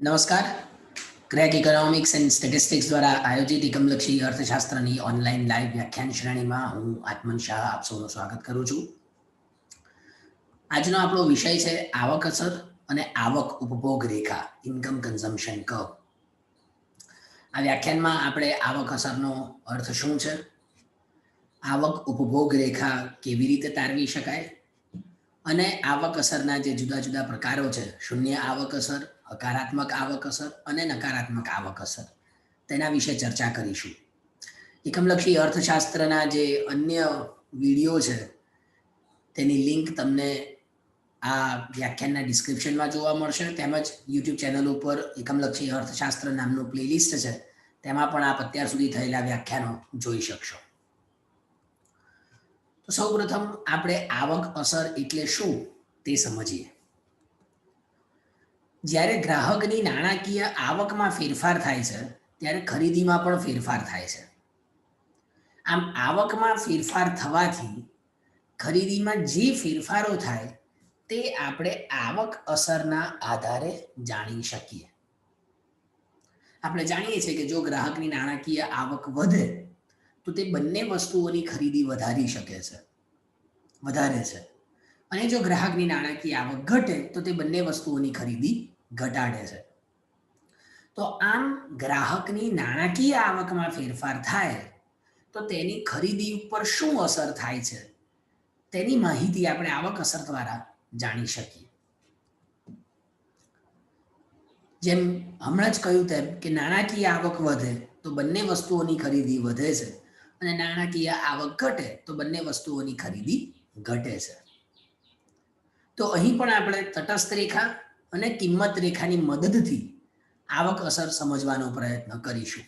નમસ્કાર. Crack economics and statistics દ્વારા આયોજિત એકમલક્ષી અર્થશાસ્ત્રની ઓનલાઈન લાઈવ વ્યાખ્યાન શ્રેણીમાં હું આત્મન શાહ આપ સૌનું સ્વાગત કરું છું. આજનો આપણો વિષય છે આવક અસર અને આવક ઉપભોગ રેખા ઇન્કમ કન્ઝમ્પશન કર્વ આ વ્યાખ્યાનમાં આપણે આવક અસરનો અર્થ શું છે? આવક ઉપભોગ રેખા કેવી રીતે તારવી શકાય? અને આવક અસરના જે જુદા જુદા પ્રકારો છે, શૂન્ય આવક અસર હકારાત્મક આવક અસર અને નકારાત્મક આવક અસર. તેના વિશે ચર્ચા કરીશું. એકમલક્ષી અર્થશાસ્ત્રના જે અન્ય વીડિયો છે, તેની લિંક તમને આ વ્યાખ્યાનના ડિસ્ક્રિપ્શનમાં જોવા મળશે. તેમજ યુટ્યુબ ચેનલ ઉપર એકમલક્ષી અર્થશાસ્ત્ર નામનું પ્લેલિસ્ટ છે, તેમાં પણ આપ અત્યાર સુધી થયેલા વ્યાખ્યાનો જોઈ શકશો. તો સૌપ્રથમ આપણે આવક અસર એટલે શું તે સમજીએ. જ્યારે ગ્રાહકની નાણાકીય આવકમાં ફેરફાર થાય છે, ત્યારે ખરીદીમાં પણ ફેરફાર થાય છે. આમ આવકમાં ફેરફાર થવાથી ખરીદીમાં જે ફેરફારો થાય, તે આપણે આવક અસરના આધારે જાણી શકીએ. આપણે જાણીએ છીએ કે જો ગ્રાહકની નાણાકીય આવક વધે, તો તે બંને વસ્તુઓની ખરીદી વધારી શકે છે, વધારે છે. અને જો ગ્રાહકની નાણાકીય આવક ઘટે, તો તે બંને વસ્તુઓની ખરીદી ઘટાડે છે. તો આમ ગ્રાહકની નાણાકીય આવકમાં ફેરફાર થાય, તો તેની ખરીદી ઉપર શું અસર થાય છે? તેની માહિતી આપણે આવક અસર દ્વારા જાણી શકીએ. જેમ હમણાં જ કહ્યું તેમ કે નાણાકીય આવક વધે, તો બંને વસ્તુઓની ખરીદી વધે છે. અને નાણાકીય આવક ઘટે, તો બંને વસ્તુઓની ખરીદી ઘટે છે. તો અહીં પણ આપણે તટસ્થ રેખા અને કિંમત રેખાની મદદથી આવક અસર સમજવાનો પ્રયત્ન કરીશું.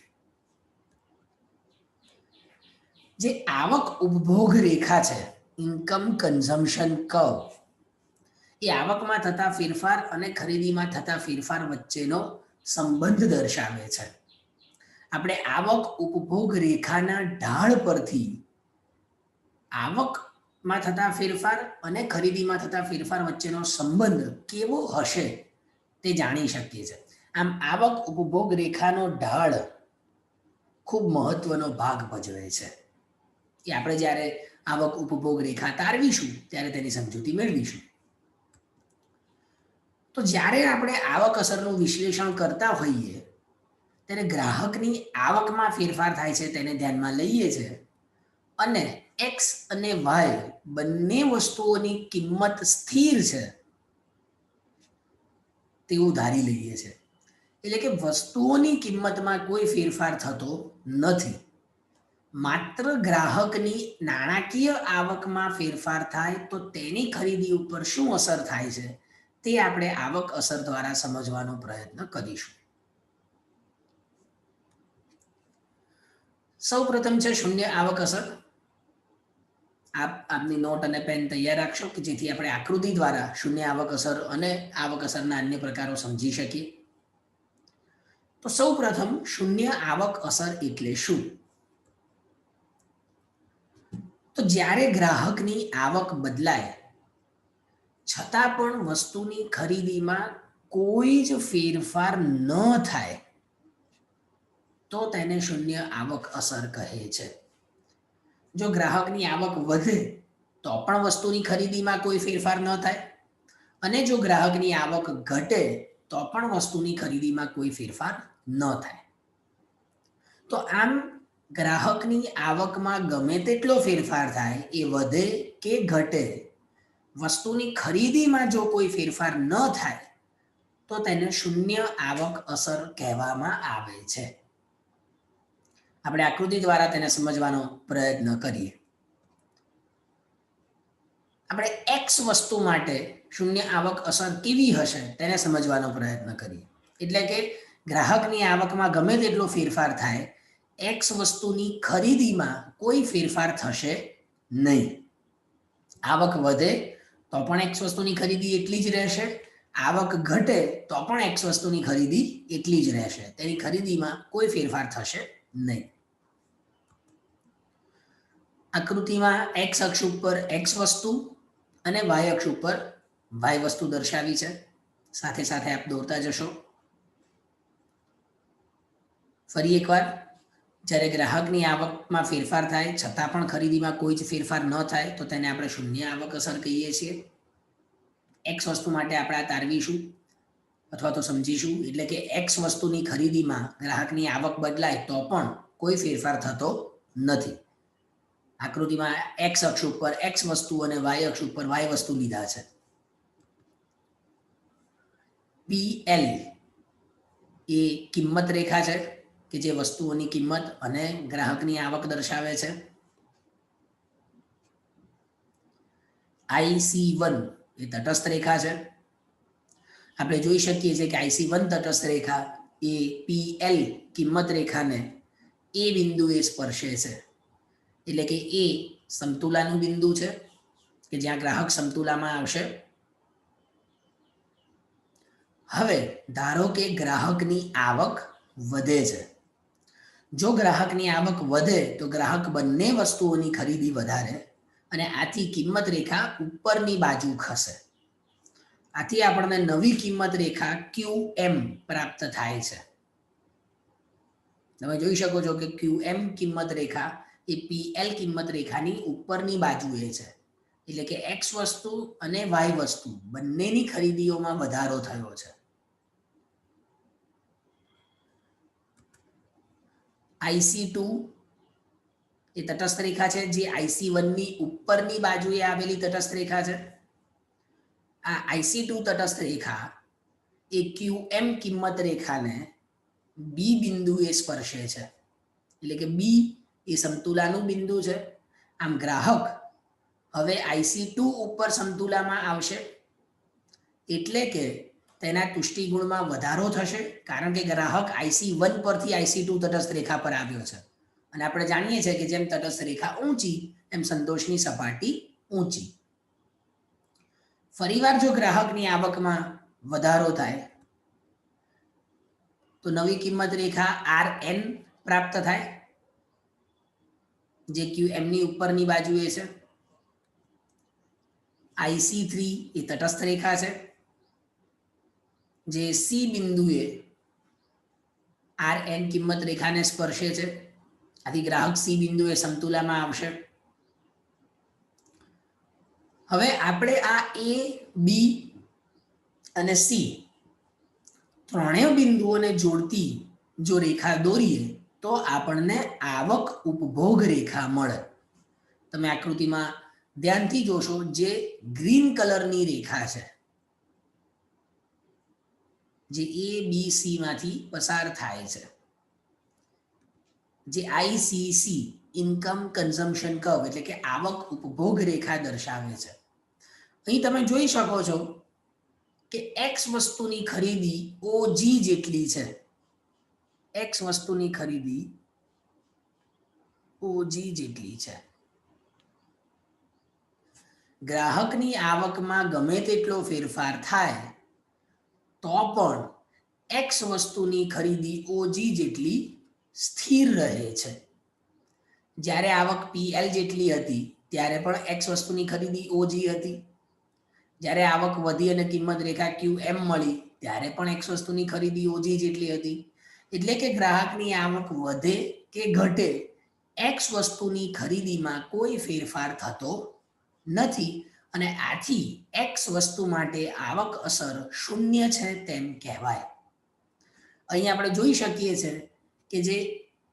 જે આવક ઉપભોગ રેખા છે ઇન્કમ કન્ઝમ્પશન કર્વ એ આવકમાં થતા ફેરફાર અને ખરીદીમાં થતા ફેરફાર વચ્ચેનો સંબંધ દર્શાવે છે. આપણે આવક ઉપભોગ રેખાના ઢાળ પરથી આવકમાં થતા ફેરફાર અને ખરીદીમાં થતા ફેરફાર વચ્ચેનો સંબંધ કેવો હશે તે જાણી શકીએ છીએ. આમ આવક ઉપભોગ રેખાનો ઢાળ ખૂબ મહત્વનો ભાગ ભજવે છે. કે આપણે જ્યારે આવક ઉપભોગ રેખા તારવીશું ત્યારે તેની સમજૂતી મેળવીશું. તો જ્યારે આપણે આવક અસરનું વિશ્લેષણ કરતા હોઈએ, ત્યારે ગ્રાહકની આવકમાં ફેરફાર થાય છે તેને ધ્યાનમાં લઈએ છીએ અને એક્સ અને વાય બંને વસ્તુઓની કિંમત સ્થિર છે તેવું ધારી લઈએ છે. એટલે કે વસ્તુઓની કિંમતમાં કોઈ ફેરફાર થતો નથી. માત્ર ગ્રાહકની નાણાકીય આવકમાં ફેરફાર થાય તો તેની ખરીદી ઉપર શું અસર થાય છે તે આપણે આવક અસર દ્વારા સમજવાનો પ્રયત્ન કરીશું. સૌ પ્રથમ છે શૂન્ય આવક અસર. આપ આપની નોટ અને પેન તૈયાર રાખશો કે જેથી આપણે આકૃતિ દ્વારા શૂન્ય આવક અસર અને આવક અસરના અન્ય પ્રકારો સમજી શકીએ? તો સૌ પ્રથમ શૂન્ય આવક અસર એટલે શું? તો જ્યારે ગ્રાહકની આવક બદલાય, છતાં પણ વસ્તુની ખરીદીમાં કોઈ જ ફેરફાર ન થાય, તો તેને શૂન્ય આવક અસર કહે છે. જો ગ્રાહકની આવક વધે, તો પણ વસ્તુની ખરીદીમાં કોઈ ફેરફાર ન થાય. અને જો ગ્રાહકની આવક ઘટે, તો પણ વસ્તુની ખરીદીમાં કોઈ ફેરફાર ન થાય. તો આમ ગ્રાહકની આવકમાં ગમે તેટલો ફેરફાર થાય, એ વધે કે ઘટે, વસ્તુની ખરીદીમાં જો કોઈ ફેરફાર ન થાય, તો તેને શૂન્ય આવક અસર કહેવામાં આવે છે. આપણે આકૃતિ દ્વારા તેને સમજવાનો પ્રયત્ન કરીએ. આપણે એક્સ વસ્તુ માટે શૂન્ય આવક અસર કેવી હશે તેને સમજવાનો પ્રયત્ન કરીએ. એટલે કે ગ્રાહકની આવકમાં ગમે તેટલો ફેરફાર થાય એક્સ વસ્તુની ખરીદીમાં કોઈ ફેરફાર થશે નહીં. આવક વધે તો પણ એક્સ વસ્તુની ખરીદી એટલી જ રહેશે. આવક ઘટે તો પણ એક્સ વસ્તુની ખરીદી એટલી જ રહેશે. તેની ખરીદીમાં કોઈ ફેરફાર થશે નહીં. આકૃતિમાં એક્સ અક્ષ ઉપર એક્સ વસ્તુ અને વાય અક્ષ ઉપર વાય વસ્તુ દર્શાવી છે. સાથે સાથે આપ દોરતા જશો. ફરી એકવાર, જ્યારે ગ્રાહકની આવકમાં ફેરફાર થાય, છતાં પણ ખરીદીમાં કોઈ જ ફેરફાર ન થાય, તો તેને આપણે શૂન્ય આવક અસર કહીએ છીએ. એક્સ વસ્તુ માટે આપણે આ તારવીશું. અથવા તો સમજીશું, એટલે કે એક્સ વસ્તુની ખરીદીમાં ગ્રાહકની આવક બદલાય તો પણ કોઈ ફેરફાર થતો નથી. આકૃતિમાં એક્સ અક્ષ ઉપર એક્સ વસ્તુ અને વાય અક્ષ ઉપર વાય વસ્તુ લીધા છે. પી એલ એ કિંમત રેખા છે, કે જે વસ્તુઓની કિંમત અને ગ્રાહકની આવક દર્શાવે છે. આઈસી વન એ તટસ્થ રેખા છે. આપણે જોઈ શકીએ છીએ કે આઈસી વન તટસ્થ રેખા એ પી એલ કિંમત રેખાને એ બિંદુએ સ્પર્શે છે. એટલે કે એ સમતુલાનું બિંદુ છે, કે જ્યાં ગ્રાહક સમતુલામાં આવશે. હવે ધારો કે ગ્રાહકની આવક વધે છે. જો ગ્રાહકની આવક વધે, તો ગ્રાહક બંને વસ્તુઓની ખરીદી વધારે અને આથી કિંમત રેખા ઉપરની બાજુ ખસે. આથી આપણને નવી કિંમત રેખા એમ પ્રાપ્ત થાય છે. તમે જોઈ શકો છો કે ક્યુ એમ કિંમત રેખા એ પીએલ કિંમત રેખાની ઉપરની બાજુએ છે. એટલે કે એક્સ વસ્તુ અને વાય વસ્તુ બંનેની ખરીદીઓમાં વધારો થયો છે. આઈસી ટુ એ તટસ્થ રેખા છે, જે આઈસી વનની ઉપરની બાજુએ આવેલી તટસ્થ રેખા છે. આ આઈસી ટુ તટસ્થ રેખા એ ક્યુ એમ કિંમત રેખાને બી બિંદુએ સ્પર્શે છે. એટલે કે બી એ સમતુલાનું બિંદુ છે. આમ ગ્રાહક હવે આઈસી ટુ ઉપર સમતુલામાં આવશે. એટલે કે તેના તુષ્ટિગુણમાં વધારો થશે, કારણ કે ગ્રાહક આઈસી વન પરથી આઈસી ટુ તટસ્થ રેખા પર આવ્યો છે. અને આપણે જાણીએ છીએ કે જેમ તટસ્થ રેખા ઊંચી, એમ સંતોષની સપાટી ઊંચી. ફરીવાર જો ગ્રાહકની આવકમાં વધારો થાય, તો નવી કિંમત રેખા આર એન પ્રાપ્ત થાય, જે ક્યુ એમની ઉપરની બાજુએ છે. આઈસી થ્રી એ તટસ્થ રેખા છે, જે સી બિંદુએ આર એન કિંમત રેખાને સ્પર્શે છે. આથી ગ્રાહક સી બિંદુએ સમતુલામાં આવશે. હવે આપણે આ એ બી અને સી ત્રણેય બિંદુઓને જોડતી જો રેખા દોરીએ, તો આપણને આવક ઉપભોગ રેખા મળે. તમે આકૃતિમાં ધ્યાનથી જોશો જે ગ્રીન કલરની રેખા છે. જે એ બી સી માંથી પસાર થાય છે. જે આઈસીસી ઇન્કમ કન્ઝમ્પશન કર્વ એટલે કે આવક ઉપભોગ રેખા દર્શાવે છે. અહીં તમે જોઈ શકો છો કે એક્સ વસ્તુની ખરીદી ઓજી જેટલી છે. એક્સ વસ્તુની ખરીદી ઓજી જેટલી છે. ગ્રાહકની આવકમાં ગમે તેટલો ફેરફાર થાય, તો પણ એક્સ વસ્તુની ખરીદી ઓજી જેટલી સ્થિર રહે છે. જ્યારે આવક પીએલ જેટલી હતી, ત્યારે પણ એક્સ વસ્તુની ખરીદી ઓજી હતી. જ્યારે આવક વધી અને કિંમત રેખા ક્યુ એમ મળી, ત્યારે પણ એક્સ વસ્તુની ખરીદી ઓછી જેટલી હતી. એટલે કે ગ્રાહકની આવક વધે કે ઘટે એક્સ વસ્તુની ખરીદીમાં કોઈ ફેરફાર થતો નથી અને આથી એક્સ વસ્તુ માટે આવક અસર શૂન્ય છે તેમ કહેવાય. અહીં આપણે જોઈ શકીએ છીએ કે જે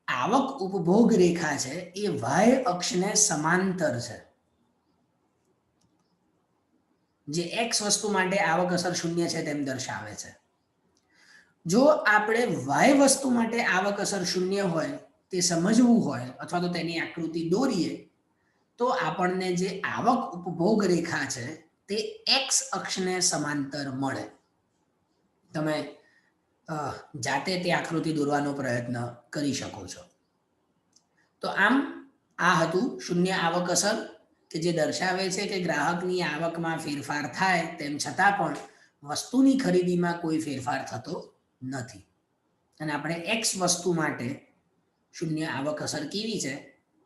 આવક ઉપભોગ રેખા છે એ વાય અક્ષને સમાંતર છે. જે એક્સ વસ્તુ માટે આવક અસર શૂન્ય છે તેમ દર્શાવે છે. જો આપણે વાય વસ્તુ માટે આવક અસર શૂન્ય હોય, તે સમજવું હોય અથવા તો તેની આકૃતિ દોરીએ, તો આપણને જે આવક ઉપભોગ રેખા છે, તે એક્સ અક્ષને સમાંતર મળે. તમે જાતે તે આકૃતિ દોરવાનો પ્રયત્ન કરી શકો છો. તો આમ આ હતું શૂન્ય આવક અસર કે જે દર્શાવે છે કે ગ્રાહકની આવકમાં ફેરફાર થાય, તેમ છતાં પણ વસ્તુની ખરીદીમાં કોઈ ફેરફાર થતો નથી. અને આપણે એક્સ વસ્તુ માટે શૂન્ય આવક અસર કેવી છે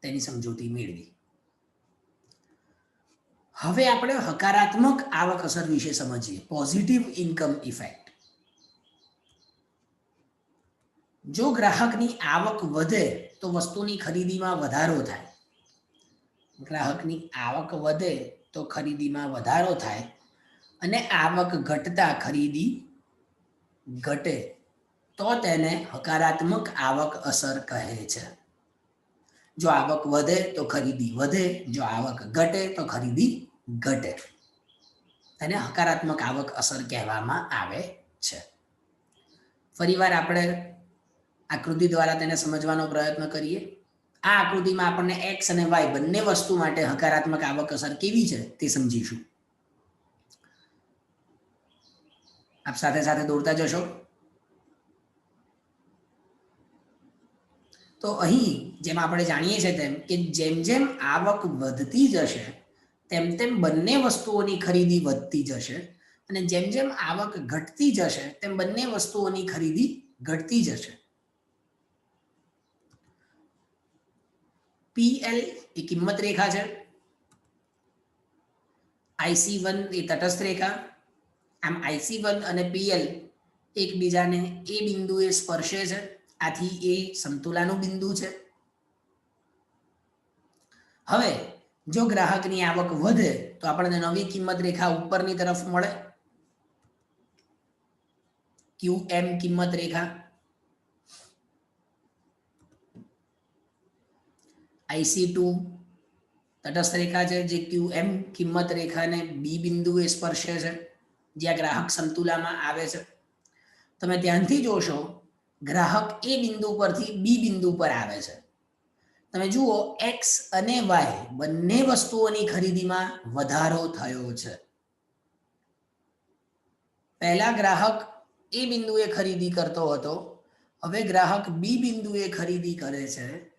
તેની સમજૂતી મેળવી. હવે આપણે હકારાત્મક આવક અસર વિશે સમજીએ. પોઝિટિવ ઇન્કમ ઇફેક્ટ જો ગ્રાહકની આવક વધે, તો વસ્તુની ખરીદીમાં વધારો થાય. ગ્રાહકની આવક વધે તો ખરીદીમાં વધારો થાય અને આવક ઘટતા ખરીદી ઘટે તો તેને હકારાત્મક આવક અસર કહે છે. જો આવક વધે તો ખરીદી વધે, જો આવક ઘટે તો ખરીદી ઘટે. તેને હકારાત્મક આવક અસર કહેવામાં આવે છે. ફરીવાર આપણે આકૃતિ દ્વારા તેને સમજવાનો પ્રયત્ન કરીએ. આ આકૃતિમાં આપણને એક્સ અને વાય બંને વસ્તુ માટે હકારાત્મક આવક અસર કેવી છે તે સમજીશું. આપ સાથે સાથે દોડતા જશો. તો અહીં જેમ આપણે જાણીએ છીએ તેમ કે જેમ જેમ આવક વધતી જશે, તેમ તેમ બંને વસ્તુઓની ખરીદી વધતી જશે અને જેમ જેમ આવક ઘટતી જશે, તેમ બંને વસ્તુઓની ખરીદી ઘટતી જશે. પીએલ એ કિંમત રેખા છે. આઈસી વન એ તટસ્થ રેખા. આમ આઈસી વન અને પીએલ એકબીજાને એ બિંદુએ સ્પર્શે છે. આથી એ સમતુલાનું બિંદુ છે. હવે જો ગ્રાહકની આવક વધે તો આપણને નવી કિંમત રેખા ઉપરની તરફ મળે. ક્યુ એમ કિંમત રેખા. આઈસી ટુ તટસ્થ રેખા છે, જે ક્યુ એમ કિંમત રેખાને બી બિંદુએ સ્પર્શે છે જ્યાં ગ્રાહક સંતુલામાં આવે છે. તમે ધ્યાનથી જોશો, ગ્રાહક એ બિંદુ પરથી બી બિંદુ પર આવે છે. તમે જુઓ એક્સ અને વાય બંને વસ્તુઓની ખરીદીમાં વધારો થયો છે. પહેલા ગ્રાહક એ બિંદુએ ખરીદી કરતો હતો, હવે ગ્રાહક બી બિંદુએ ખરીદી કરે છે.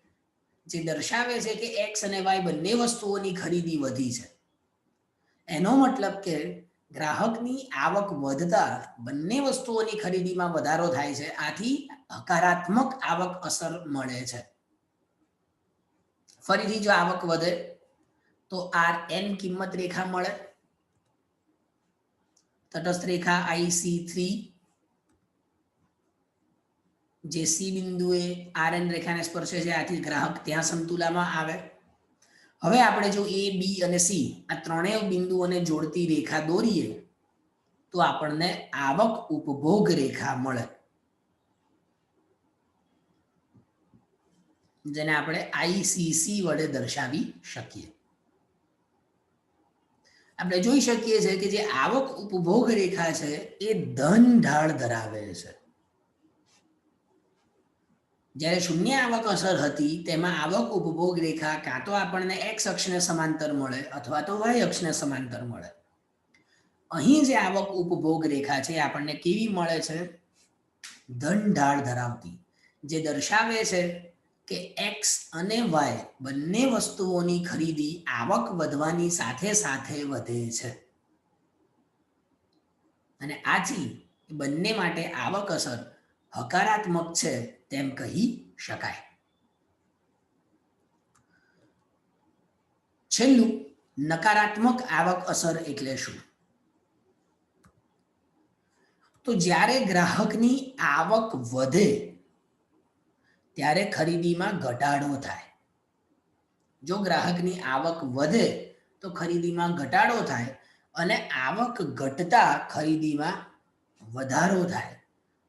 જે દર્શાવે છે કે એક્સ અને વાય બંને વસ્તુઓની ખરીદી વધી છે. એનો મતલબ કે ગ્રાહકની આવક વધતા બંને વસ્તુઓની ખરીદીમાં વધારો થાય છે. આથી હકારાત્મક આવક અસર મળે છે. ફરીથી જો આવક વધે, તો આર એન કિંમત રેખા મળે. તટસ્થ રેખા આઈસી થ્રી જે સી બિંદુએ આર એન રેખાને સ્પર્શે છે, આથી ગ્રાહક ત્યાં સંતુલામાં આવે. હવે આપણે જો એ બી અને સી આ ત્રણેય બિંદુઓને જોડતી રેખા દોરીએ, તો આપણને આવક ઉપભોગ રેખા મળે. જેને આપણે આઈસીસી વડે દર્શાવી શકીએ. આપણે જોઈ શકીએ છીએ કે જે આવક ઉપભોગ રેખા છે, એ ધન ઢાળ ધરાવે છે. જ્યારે શૂન્ય આવક અસર હતી, તેમાં આવક ઉપભોગ રેખા કાં તો આપણને એક્સ અક્ષને સમાંતર મળે અથવા તો વાય અક્ષને સમાંતર મળે. અહીં જે આવક ઉપભોગ રેખા છે, આપણને કેવી મળે છે? ધન ઢાળ ધરાવતી, જે દર્શાવે છે કે એક્સ અને વાય બંને વસ્તુઓની ખરીદી આવક વધવાની સાથે સાથે વધે છે. અને આથી બંને માટે આવક અસર હકારાત્મક છે તેમ કહી શકાય. છેલ્લું, નકારાત્મક આવક અસર એટલે શું? તો જ્યારે ગ્રાહકની આવક વધે, ત્યારે ખરીદીમાં ઘટાડો થાય. જો ગ્રાહકની આવક વધે, તો ખરીદીમાં ઘટાડો થાય અને આવક ઘટતા ખરીદીમાં વધારો થાય.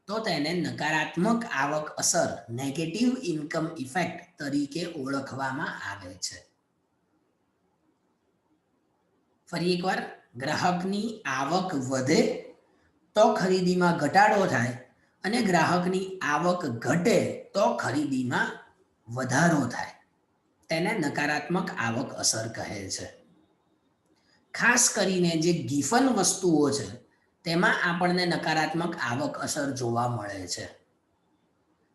તો તેને નકારાત્મક આવક અસર નેગેટિવ ઇન્કમ ઇફેક્ટ તરીકે ઓળખવામાં આવે છે. ફરી એકવાર, ગ્રાહકની આવક વધે તો ખરીદીમાં ઘટાડો થાય અને ગ્રાહકની આવક ઘટે તો ખરીદીમાં વધારો થાય. તેને નકારાત્મક આવક અસર કહે છે. ખાસ કરીને જે ગિફન વસ્તુઓ છે તેમાં આપણને નકારાત્મક આવક અસર જોવા મળે છે.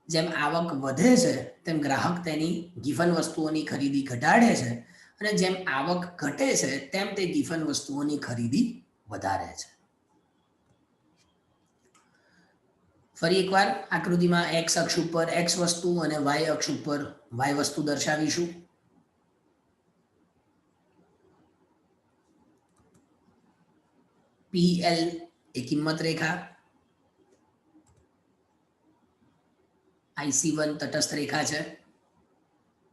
જેમ આવક વધે છે, તેમ ગ્રાહક તેની ગિફન વસ્તુઓની ખરીદી ઘટાડે છે અને જેમ આવક ઘટે છે, તેમ તે ગિફન વસ્તુઓની ખરીદી વધારે છે. ફરી એકવાર આકૃતિમાં એક્સ અક્ષ ઉપર એક્સ વસ્તુ અને વાય અક્ષ ઉપર વાય વસ્તુ દર્શાવીશું. પી એલ એ કિંમત રેખા. આઈસી વન તટસ્થ રેખા છે.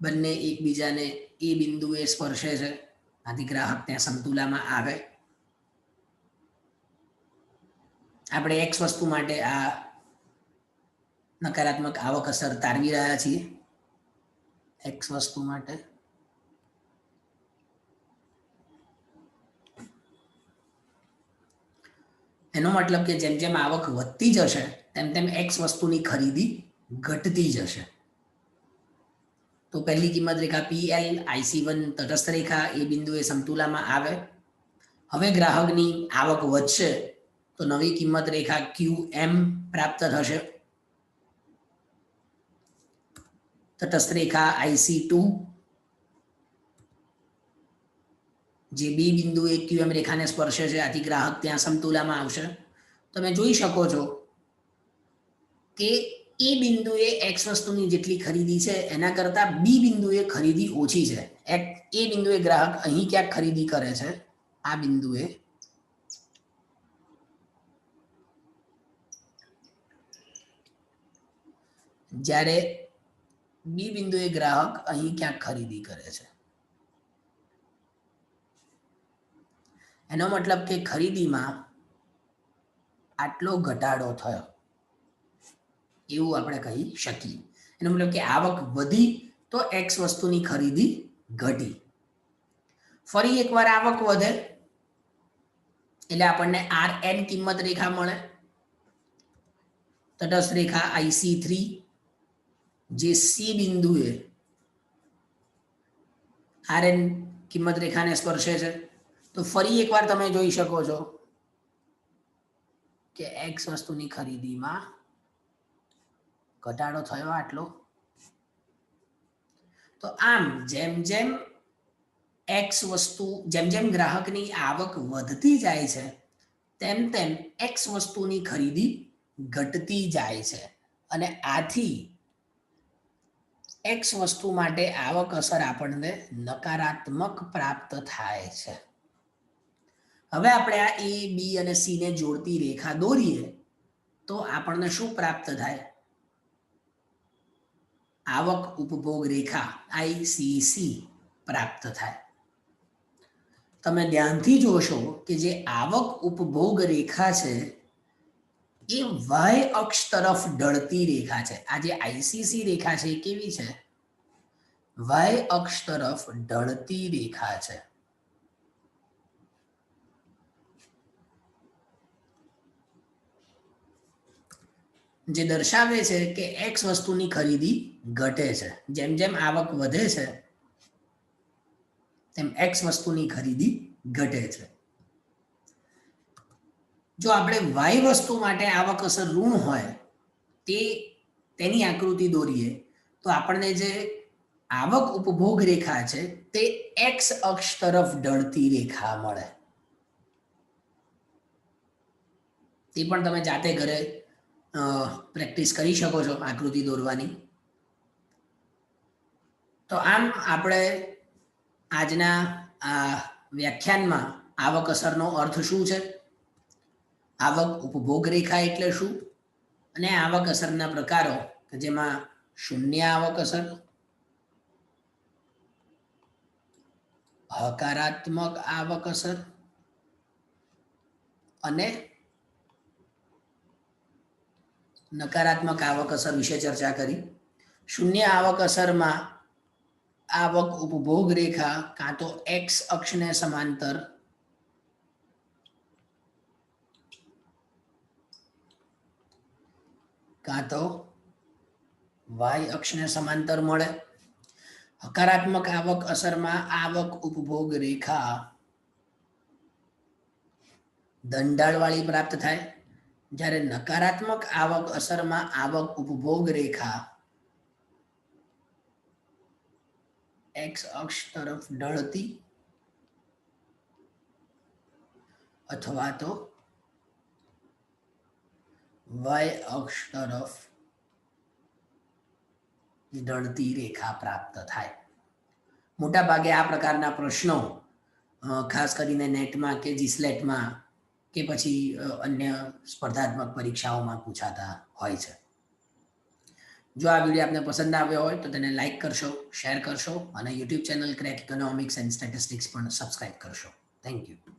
બંને એકબીજાને એ બિંદુએ સ્પર્શે છે. આથી ગ્રાહક ત્યાં સમતુલામાં આવે. આપણે એક્સ વસ્તુ માટે આ નકારાત્મક આવક અસર તારવી રહ્યા છીએ. એક્સ વસ્તુ માટે એનો મતલબ કે જેમ જેમ આવક વધતી જશે, તેમ તેમ એક્સ વસ્તુની ખરીદી ઘટતી જશે. તો પહેલી કિંમત રેખા પી એલ આઈસી વન તટસ્થ રેખા, એ બિંદુએ સમતુલામાં આવે. હવે ગ્રાહકની આવક વધશે, તો નવી કિંમત રેખા ક્યુ એમ પ્રાપ્ત થશે. તટસ્થ રેખા આઈસી ટુ જે બી બિંદુ ક્યુ એમ રેખાને સ્પર્શે છે, આથી ગ્રાહક ત્યાં સમતુલામાં આવશે. તમે જોઈ શકો છો કે એ બિંદુએ એક્સ વસ્તુની જેટલી ખરીદી છે, એના કરતાં બી બિંદુએ ખરીદી ઓછી છે. એ બિંદુએ ગ્રાહક અહીં ક્યાંક ખરીદી કરે છે, આ બિંદુએ. જ્યારે બી બિંદુએ ગ્રાહક અહીં ક્યાંક ખરીદી કરે છે. એનો મતલબ કે ખરીદીમાં આટલો ઘટાડો થયો. એવું આપણે કહી શકીએ. એનો મતલબ કે આવક વધી તો એક્સ વસ્તુની ખરીદી ઘટી. ફરી એકવાર આવક વધે એટલે આપણને આર એન કિંમત રેખા મળે. તટસ્થ રેખા આઈસી થ્રી જે સી બિંદુએ આર એન કિંમત રેખાને સ્પર્શે છે. તો ફરી એકવાર તમે જોઈ શકો છો કે એક્સ વસ્તુની ખરીદીમાં ઘટાડો થયો આટલો. તો આમ જેમ જેમ એક્સ વસ્તુ, જેમ જેમ ગ્રાહકની આવક વધતી જાય છે, તેમ તેમ એક્સ વસ્તુની ખરીદી ઘટતી જાય છે. અને આથી એક્સ વસ્તુ માટે આવક અસર આપણને નકારાત્મક પ્રાપ્ત થાય છે. હવે આપણે આ એ બી અને સી ને જોડતી રેખા દોરીએ, તો આપણને શું પ્રાપ્ત થાય? આવક ઉપભોગ રેખા આઈસીસી પ્રાપ્ત થાય. તમે ધ્યાનથી જોશો કે જે આવક ઉપભોગ રેખા છે, એ વાય અક્ષ તરફ ઢળતી રેખા છે. આ જે આઈસીસી રેખા છે એ કેવી છે? વાય અક્ષ તરફ ઢળતી રેખા છે. જે દર્શાવે છે કે એક્સ વસ્તુની ખરીદી ઘટે છે. જેમ જેમ આવક વધે છે, તેમ એક્સ વસ્તુની ખરીદી ઘટે છે. જો આપણે વાય વસ્તુ માટે આવક અસર ઋણ હોય, તે તેની આકૃતિ દોરીએ, તો આપણને જે આવક ઉપભોગ રેખા છે, તે એક્સ અક્ષ તરફ ઢળતી રેખા મળે. તે પણ તમે જાતે ઘરે પ્રેક્ટિસ કરી શકો છો આકૃતિ દોરવાની. તો આમ આપણે આજના આ વ્યાખ્યાનમાં આવક અસરનો અર્થ શું છે? આવક ઉપભોગ રેખા એટલે શું? અને આવક અસરના પ્રકારો, કે જેમાં શૂન્ય આવક અસર, હકારાત્મક આવક અસર અને નકારાત્મક આવક અસર વિશે ચર્ચા કરી. શૂન્ય આવક અસરમાં આવક ઉપભોગ રેખા કાં તો એક્સ અક્ષને સમાંતર કાં તો વાય અક્ષને સમાંતર મળે. હકારાત્મક આવક અસરમાં આવક ઉપભોગ રેખા દંડાળવાળી પ્રાપ્ત થાય. જ્યારે નકારાત્મક આવક અસરમાં આવક ઉપભોગ રેખા એક્સ અક્ષ તરફ ઢળતી અથવા તો વાય અક્ષ તરફ ઢળતી રેખા પ્રાપ્ત થાય. મોટા ભાગે આ પ્રકારના પ્રશ્નો ખાસ કરીને નેટમાં કે જીસ્લેટમાં કે પછી અન્ય સ્પર્ધાત્મક પરીક્ષાઓમાં પૂછાતા હોય છે. જો આ વીડિયો આપને પસંદ આવ્યો હોય, તો તેને લાઇક કરશો, શેર કરશો અને YouTube channel crack economics and statistics પણ સબસ્ક્રાઇબ કરશો. Thank you